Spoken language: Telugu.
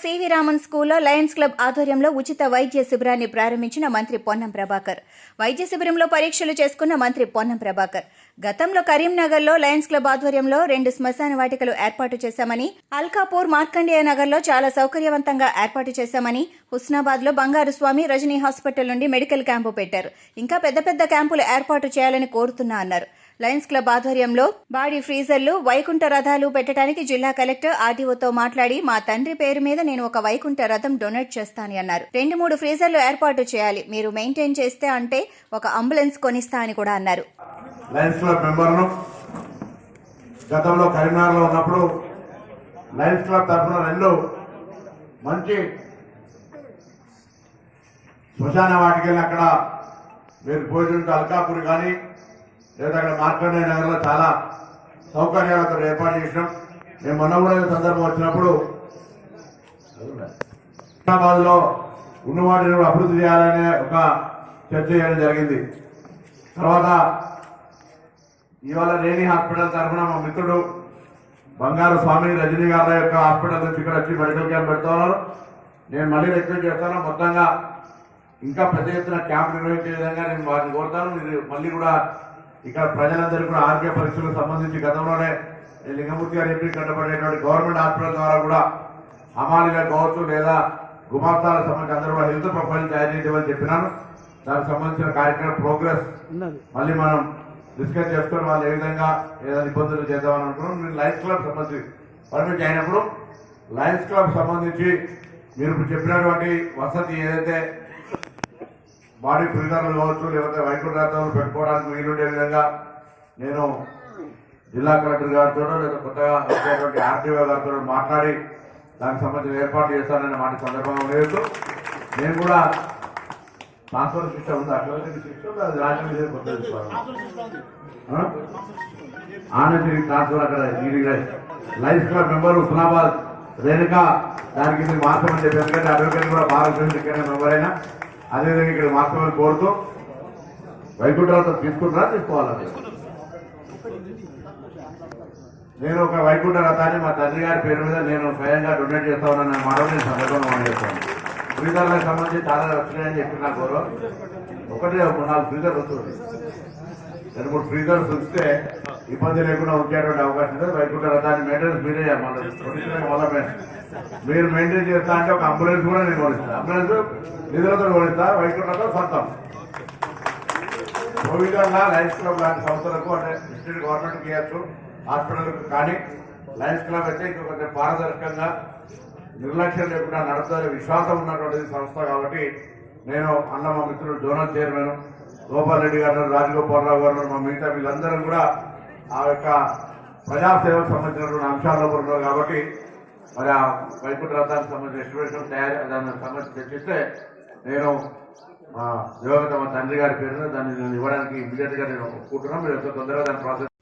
సివి రామన్ స్కూల్లో లయన్స్ క్లబ్ ఆధ్వర్యంలో ఉచిత వైద్య శిబిరాన్ని ప్రారంభించిన మంత్రి పొన్నం ప్రభాకర్. వైద్య శిబిరంలో పరీక్షలు చేసుకున్న మంత్రి పొన్నం ప్రభాకర్. గతంలో కరీంనగర్లో లయన్స్ క్లబ్ ఆధ్వర్యంలో రెండు శ్మశాన వాటికలు ఏర్పాటు చేశామని అల్కాపూర్ మార్కండేయ నగర్లో చాలా సౌకర్యవంతంగా ఏర్పాటు చేశామని హుస్నాబాద్లో బంగారు స్వామి రజనీ హాస్పిటల్ నుండి మెడికల్ క్యాంపు పెట్టారు. ఇంకా పెద్ద పెద్ద క్యాంపులు ఏర్పాటు చేయాలని కోరుతున్నా అన్నారు. లయన్స్ క్లబ్ ఆధ్వర్యంలో బాడీ ఫ్రీజర్లు వైకుంఠ రథాలు పెట్టడానికి జిల్లా కలెక్టర్ ఆర్డీఓతో మాట్లాడి మా తండ్రి పేరు మీద నేను ఒక వైకుంఠ రథం డొనేట్ చేస్తాను అన్నారు. రెండు మూడు ఫ్రీజర్లు ఏర్పాటు చేయాలి. మీరు మెయింటైన్ చేస్తే అంటే ఒక అంబులెన్స్ కొనిస్తా అని కూడా అన్నారు. లయన్స్ క్లబ్ మెంబర్ను గతంలో కరీంనగర్లో ఉన్నప్పుడు లయన్స్ క్లబ్ తరఫున రెండు మంచి శ్మశాన వాటికి అక్కడ మీరు భోజనం అల్కాపూర్ కానీ లేదా అక్కడ మార్కండే నగర్లో చాలా సౌకర్యాలతో ఏర్పాటు చేసినాం. మేము మొన్న కూడా సందర్భం వచ్చినప్పుడు హైదరాబాద్లో ఉన్న వాటిని కూడా అభివృద్ధి చేయాలనే ఒక చర్చ చేయడం జరిగింది. తర్వాత ఇవాళ రేణి హాస్పిటల్ తరఫున మా మిత్రుడు బంగారు స్వామి రజనీ గారి యొక్క హాస్పిటల్ నుంచి ఇక్కడ వచ్చి మెడికల్ క్యాంప్ పెడుతున్నారు నేను మళ్ళీ రిక్వెస్ట్ చేస్తాను మొత్తంగా ఇంకా పెద్ద ఎత్తున క్యాంప్ నిర్వహించే విధంగా నేను వారిని కోరుతాను. మీరు మళ్ళీ కూడా ఇక్కడ ప్రజలందరికీ కూడా ఆరోగ్య పరీక్షలకు సంబంధించి గతంలోనే లింగమూర్తి గారు ఎంపీ కట్టబడేటువంటి గవర్నమెంట్ హాస్పిటల్ ద్వారా కూడా హమాలీలకు కావచ్చు లేదా గుమాస్తాలకు సంబంధించి అందరూ కూడా హెల్త్ ప్రొఫైల్ తయారు చేయమని చెప్పినాను. దానికి సంబంధించిన కార్యక్రమం ప్రోగ్రెస్ మళ్ళీ మనం డిస్కస్ చేసుకొని వాళ్ళు ఏ విధంగా ఏదైనా ఇబ్బందులు చేద్దామని అనుకున్నాం. మీరు లయన్స్ క్లబ్ సంబంధించి పర్మిట్ అయినప్పుడు లయన్స్ క్లబ్ సంబంధించి మీరు చెప్పినటువంటి వసతి ఏదైతే బాడీ ఫిల్టర్లు కావచ్చు లేకపోతే వైకుంఠరాత్రులు పెట్టుకోవడానికి వీలుండే విధంగా నేను జిల్లా కలెక్టర్ గారితో లేదా కొత్తగా వచ్చేటువంటి ఆర్టీఓ గారితో మాట్లాడి దానికి సంబంధించిన ఏర్పాటు చేస్తానన్న మాట సందర్భంగా లేదు. నేను కూడా ట్రాన్స్ఫర్ సిస్టమ్ ఉంది అట్లా సిస్టమ్ అది రాజకీయ మీద కొత్త ఆనంద్ ట్రాన్స్ఫర్ అక్కడ life club member Husnabad Renuka దానికి మీరు మార్చమని చెప్పి ఎందుకంటే అడ్వకేట్ కూడా భారతదేశం ఇక్కడ మెంబర్ అయినా. అదేవిధంగా ఇక్కడ మార్చమని కోరుతూ వైకుంఠరావు తీసుకుంటారా తీసుకోవాలా నేను ఒక వైకుంఠ రథాన్ని మా తండ్రి గారి పేరు మీద నేను స్వయంగా డొనేట్ చేస్తా ఉన్నాను. మాట నేను సందర్భంగా మనం చేస్తాను ఫ్రీజర్లకు సంబంధించి చాలా వచ్చినాయని చెప్పిన నాకు ఒకటే ఒక నాలుగు ఫ్రీజర్ వస్తుంది రెండు మూడు ఫ్రీజర్స్ ఉంచితే ఇబ్బంది లేకుండా ఉంచేటువంటి అవకాశం ఉంది వైకుంఠ రథాన్ని మెయింటెనెన్స్ మీరే మళ్ళీ మీరు మెయింటైన్ చేస్తా అంటే ఒక అంబులెన్స్ కూడా నేను కొనిస్తాను అంబులెన్స్ నిధులతో కొనిస్తా. వైకుంఠతో సొంతం. ప్రొవిజన్గా లయన్స్ క్లబ్ లాంటి సంస్థలకు అంటే డిస్ట్రిక్ట్ గవర్నమెంట్ చేయొచ్చు హాస్పిటల్కి కానీ. లయన్స్ క్లబ్ అయితే ఇంకా కొంచెం పారదర్శకంగా నిర్లక్ష్యం లేకుండా నడుపుతారు. విశ్వాసం ఉన్నటువంటి సంస్థ కాబట్టి నేను అన్న మా మిత్రుడు జోనల్ చైర్మన్ గోపాల్ రెడ్డి గారు రాజగోపాలరావు గారు మా మిగతా వీళ్ళందరం కూడా ఆ యొక్క ప్రజాసేవకు సంబంధించినటువంటి అంశాల్లో ఉన్నారు కాబట్టి మరి ఆ వైకుంఠ రథానికి సంబంధించిన ఎస్టిమేషన్ తయారు దాని సంగతి చర్చిస్తే నేను మా దివంగత మా తండ్రి గారి పేరున దాన్ని నేను ఇవ్వడానికి ఇమీడియట్గా నేను ఒప్పుకుంటున్నాను. మీరు ఎంతో తొందరగా దాని ప్రాసెస్